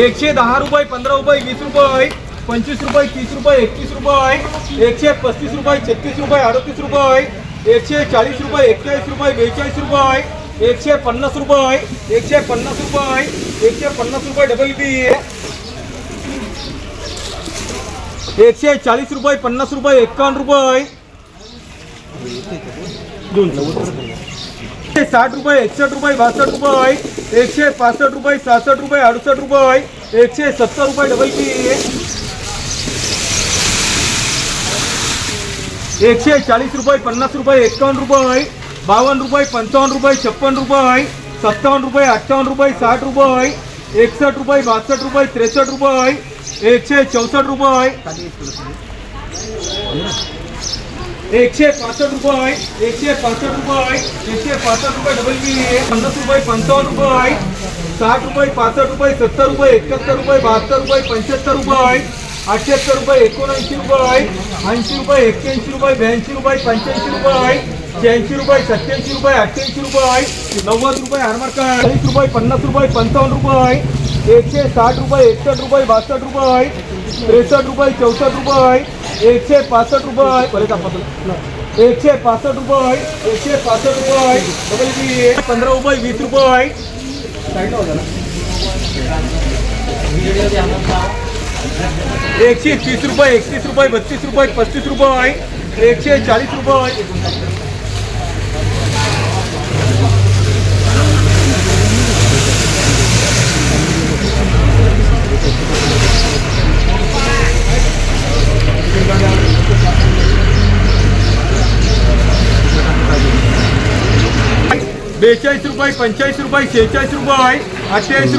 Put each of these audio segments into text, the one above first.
एकशे दह रुपये पंद्रह रुपये वीस रुपये पंचवीस रुपये तीस रुपये एकतीस रुपये एकशे पस्तीस रुपये छत्तीस रुपये अडतीस रुपये एकशे चालीस रुपये एक्केचाळीस रुपये बेचाळीस रुपये एकशे पन्ना रुपये एकशे पन्ना रुपये एकशे पन्ना रुपये डबल बी एकशे चालीस रुपये पन्ना रुपये एक्कावन्न रुपये साठ रुपये एकसठ रुपये बासठ रुपये एकशे पासष्ट रुपये सहासष्ट रुपये अड़सठ रुपये એકસો સત્તર રૂપિયા ડબલ પી એકસો ચાલીસ રૂપિયા પન્નાસ રૂપિયા એકાવન રૂપિયા બાવન રૂપિયા પંચાવન રૂપિયા છપ્પન રૂપિયા સત્તાવન રૂપિયા અઠ્ઠાવન રૂપિયા સાઠ રૂપિયા એકસઠ રૂપિયા બાસઠ રૂપિયા ત્રેસઠ રૂપિયા એકસો ચૌસઠ રૂપિયા એકસો પાસઠ રૂપિયા એકસો પાસઠ રૂપિયા એકસો પાસઠ રૂપિયા ડબલ પી પન્નાસ રૂપિયા પંચાવન રૂપિયા साठ रुपये पासष्ट रुपये सत्तर रुपये एकाहत्तर रुपये बहात्तर रुपये पंच्याहत्तर रुपये अठ्ठ्याहत्तर रुपये एकोणऐंशी रुपये ऐंशी रुपये एक्क्याऐंशी रुपये ब्याऐंशी रुपये पंच्याऐंशी रुपये शहाऐंशी रुपये सत्याऐंशी रुपये अठ्ठ्याऐंशी रुपये नव्वद रुपये हरमार्क अडीच रुपये पन्नास रुपये पंचावन्न रुपये एकशे साठ रुपये एकसष्ट रुपये बासष्ट रुपये त्रेसष्ट रुपये चौसष्ट रुपये एकशे पासष्ट रुपये परत एकशे पासष्ट रुपये एकशे पासष्ट रुपये पंधरा रुपये वीस रुपये एकशे तीस रुपये एकतीस रुपये बत्तीस रुपये पस्तीस रुपये एकशे चालीस रुपये आहे 84 रु 85 रु 86 रु હોય 88 रु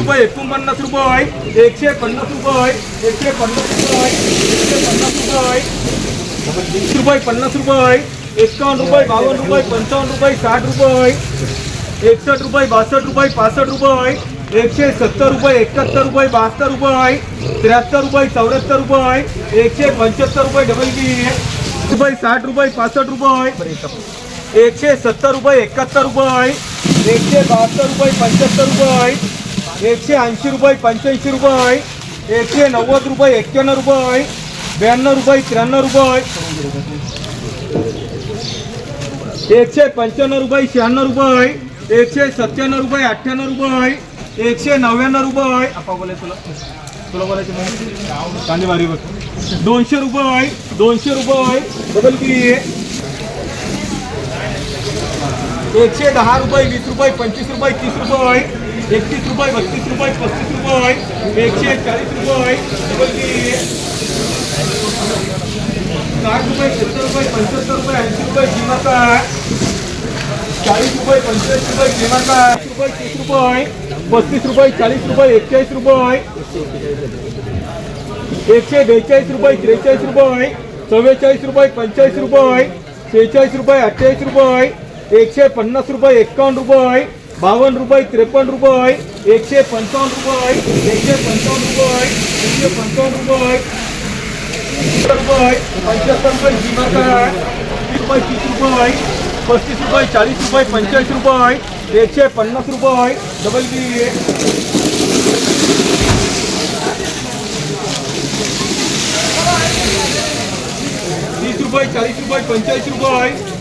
99 रु હોય 150 रु હોય 150 रु હોય 150 रु હોય 30 रु 50 रु હોય 81 रु 52 रु 55 रु 60 रु હોય 61 रु 62 रु 65 रु હોય 170 रु 71 रु 72 रु હોય 73 रु 74 रु હોય 175 रु ડબલ કિલો હોય 60 रु 65 रु હોય एकशे सत्तर रुपये एकाहत्तर रुपये आहे एकशे बहात्तर रुपये पंच्याहत्तर रुपये आहे एकशे ऐंशी रुपये पंच्याऐंशी रुपये आहे एकशे नव्वद रुपये एक्क्याण्णव रुपये आहे ब्याण्णव रुपये त्र्याण्णव रुपये आहे एकशे पंच्याण्णव रुपये शहाण्णव रुपये आहे एकशे सत्त्याण्णव रुपये अठ्ठ्याण्णव रुपये आहे एकशे नव्याण्णव रुपये आहे आपा बोलाय तुला बोलायचं दोनशे रुपये आहे दोनशे रुपये आहे बदल की एकशे दहा रुपये वीस रुपये पंचवीस रुपये तीस रुपये आहे एकतीस रुपये बत्तीस रुपये पस्तीस रुपये एकशे चाळीस रुपये साठ रुपये सत्तर रुपये पंच्याहत्तर रुपये ऐंशी रुपये किंमत चाळीस रुपये पंचवीस रुपये किंमत रुपये तीस रुपये पस्तीस रुपये चाळीस रुपये एक्केचाळीस रुपये एकशे बेचाळीस रुपये त्रेचाळीस रुपये चव्वेचाळीस रुपये पंचेचाळीस रुपये शेहेचाळीस रुपये अठ्ठेचाळीस रुपये एकशे पन्ना रुपये एक्कावन्न रुपये बावन रुपये त्रेपन रुपये एकशे पंचावन रुपये एकशे पंचावन रुपये एकशे पंचावन रुपये रुपये रुपये जिमाका रुपये तीस रुपये पस्तीस रुपये रुपये रुपये एकशे रुपये डबल तीस रुपये रुपये रुपये